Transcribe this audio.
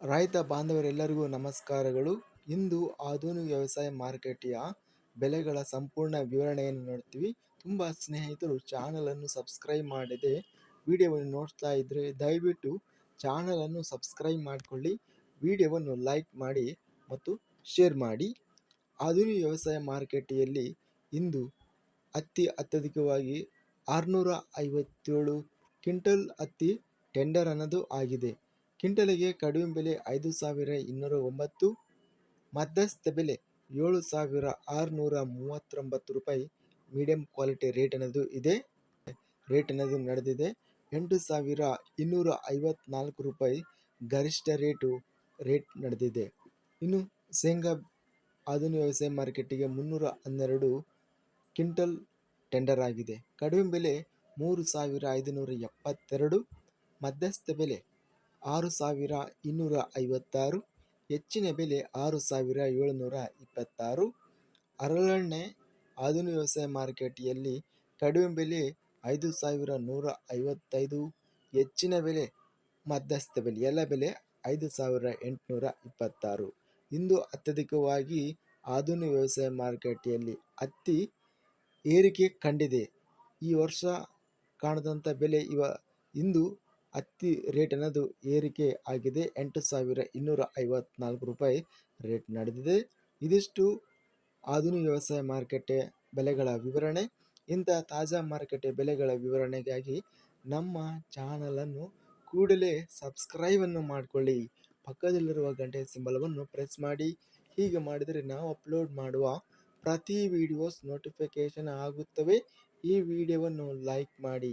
ರೈತ ಬಾಂಧವರೆಲ್ಲರಿಗೂ ನಮಸ್ಕಾರಗಳು. ಇಂದು ಆಧುನಿಕ ವ್ಯವಸಾಯ ಮಾರುಕಟ್ಟೆಯ ಬೆಲೆಗಳ ಸಂಪೂರ್ಣ ವಿವರಣೆಯನ್ನು ನೋಡ್ತೀವಿ. ತುಂಬ ಸ್ನೇಹಿತರು ಚಾನಲನ್ನು ಸಬ್ಸ್ಕ್ರೈಬ್ ಮಾಡದೆ ವಿಡಿಯೋವನ್ನು ನೋಡ್ತಾ ಇದ್ದರೆ ದಯವಿಟ್ಟು ಚಾನಲನ್ನು ಸಬ್ಸ್ಕ್ರೈಬ್ ಮಾಡಿಕೊಳ್ಳಿ, ವಿಡಿಯೋವನ್ನು ಲೈಕ್ ಮಾಡಿ ಮತ್ತು ಶೇರ್ ಮಾಡಿ. ಆಧುನಿಕ ವ್ಯವಸಾಯ ಮಾರುಕಟ್ಟೆಯಲ್ಲಿ ಇಂದು ಅತಿ ಅತ್ಯಧಿಕವಾಗಿ ಆರುನೂರ ಐವತ್ತೇಳು ಕ್ವಿಂಟಲ್ ಹತ್ತಿ ಟೆಂಡರ್ ಅನ್ನೋದು ಆಗಿದೆ. ಕ್ವಿಂಟಲಿಗೆ ಕಡಿಮೆ ಬೆಲೆ ಐದು ಸಾವಿರ ಇನ್ನೂರ ಒಂಬತ್ತು, ಮಧ್ಯಸ್ಥ ಬೆಲೆ ಏಳು ಸಾವಿರ ಆರುನೂರ ಮೂವತ್ತೊಂಬತ್ತು ರೂಪಾಯಿ. ಮೀಡಿಯಂ ಕ್ವಾಲಿಟಿ ರೇಟ್ ಅನ್ನೋದು ಇದೆ. ರೇಟ್ ಅನ್ನೋದು ನಡೆದಿದೆ. ಎಂಟು ಸಾವಿರ ಇನ್ನೂರ ಐವತ್ನಾಲ್ಕು ರೂಪಾಯಿ ಗರಿಷ್ಠ ರೇಟು ರೇಟ್ ನಡೆದಿದೆ. ಇನ್ನು ಶೇಂಗಾ ಆಧುನಿಕ ವ್ಯವಸಾಯ ಮಾರ್ಕೆಟಿಗೆ ಮುನ್ನೂರ ಹನ್ನೆರಡು ಕ್ವಿಂಟಲ್ ಟೆಂಡರ್ ಆಗಿದೆ. ಕಡಿಮೆ ಬೆಲೆ ಮೂರು ಸಾವಿರ ಐದುನೂರ ಎಪ್ಪತ್ತೆರಡು, ಮಧ್ಯಸ್ಥ ಬೆಲೆ ಆರು ಸಾವಿರ ಇನ್ನೂರ ಐವತ್ತಾರು, ಹೆಚ್ಚಿನ ಬೆಲೆ ಆರು ಸಾವಿರ ಏಳುನೂರ ಇಪ್ಪತ್ತಾರು. ಅರಳೆಣ್ಣೆ ಆಧುನಿಕ ವ್ಯವಸಾಯ ಮಾರುಕಟ್ಟೆಯಲ್ಲಿ ಕಡಿಮೆ ಬೆಲೆ ಐದು ಸಾವಿರ ನೂರ ಐವತ್ತೈದು, ಹೆಚ್ಚಿನ ಬೆಲೆ ಮಧ್ಯಸ್ಥ ಬೆಲೆ, ಎಲ್ಲ ಬೆಲೆ ಐದು ಸಾವಿರ ಎಂಟುನೂರ ಇಪ್ಪತ್ತಾರು. ಇಂದು ಅತ್ಯಧಿಕವಾಗಿ ಆಧುನಿಕ ವ್ಯವಸಾಯ ಮಾರುಕಟ್ಟೆಯಲ್ಲಿ ಹತ್ತಿ ಏರಿಕೆ ಕಂಡಿದೆ. ಈ ವರ್ಷ ಕಾಣದಂಥ ಬೆಲೆ ಇವ ಇಂದು ಹತ್ತಿ ರೇಟ್ ಅನ್ನೋದು ಏರಿಕೆ ಆಗಿದೆ. ಎಂಟು ಸಾವಿರ ಇನ್ನೂರ ಐವತ್ನಾಲ್ಕು ರೂಪಾಯಿ ರೇಟ್ ನಡೆದಿದೆ. ಇದಿಷ್ಟು ಆಧುನಿಕ ವ್ಯವಸಾಯ ಮಾರುಕಟ್ಟೆ ಬೆಲೆಗಳ ವಿವರಣೆ. ಇಂಥ ತಾಜಾ ಮಾರುಕಟ್ಟೆ ಬೆಲೆಗಳ ವಿವರಣೆಗಾಗಿ ನಮ್ಮ ಚಾನಲನ್ನು ಕೂಡಲೇ ಸಬ್ಸ್ಕ್ರೈಬನ್ನು ಮಾಡಿಕೊಳ್ಳಿ. ಪಕ್ಕದಲ್ಲಿರುವ ಗಂಟೆ ಸಿಂಬಲವನ್ನು ಪ್ರೆಸ್ ಮಾಡಿ. ಹೀಗೆ ಮಾಡಿದರೆ ನಾವು ಅಪ್ಲೋಡ್ ಮಾಡುವ ಪ್ರತಿ ವಿಡಿಯೋಸ್ ನೋಟಿಫಿಕೇಷನ್ ಆಗುತ್ತವೆ. ಈ ವಿಡಿಯೋವನ್ನು ಲೈಕ್ ಮಾಡಿ.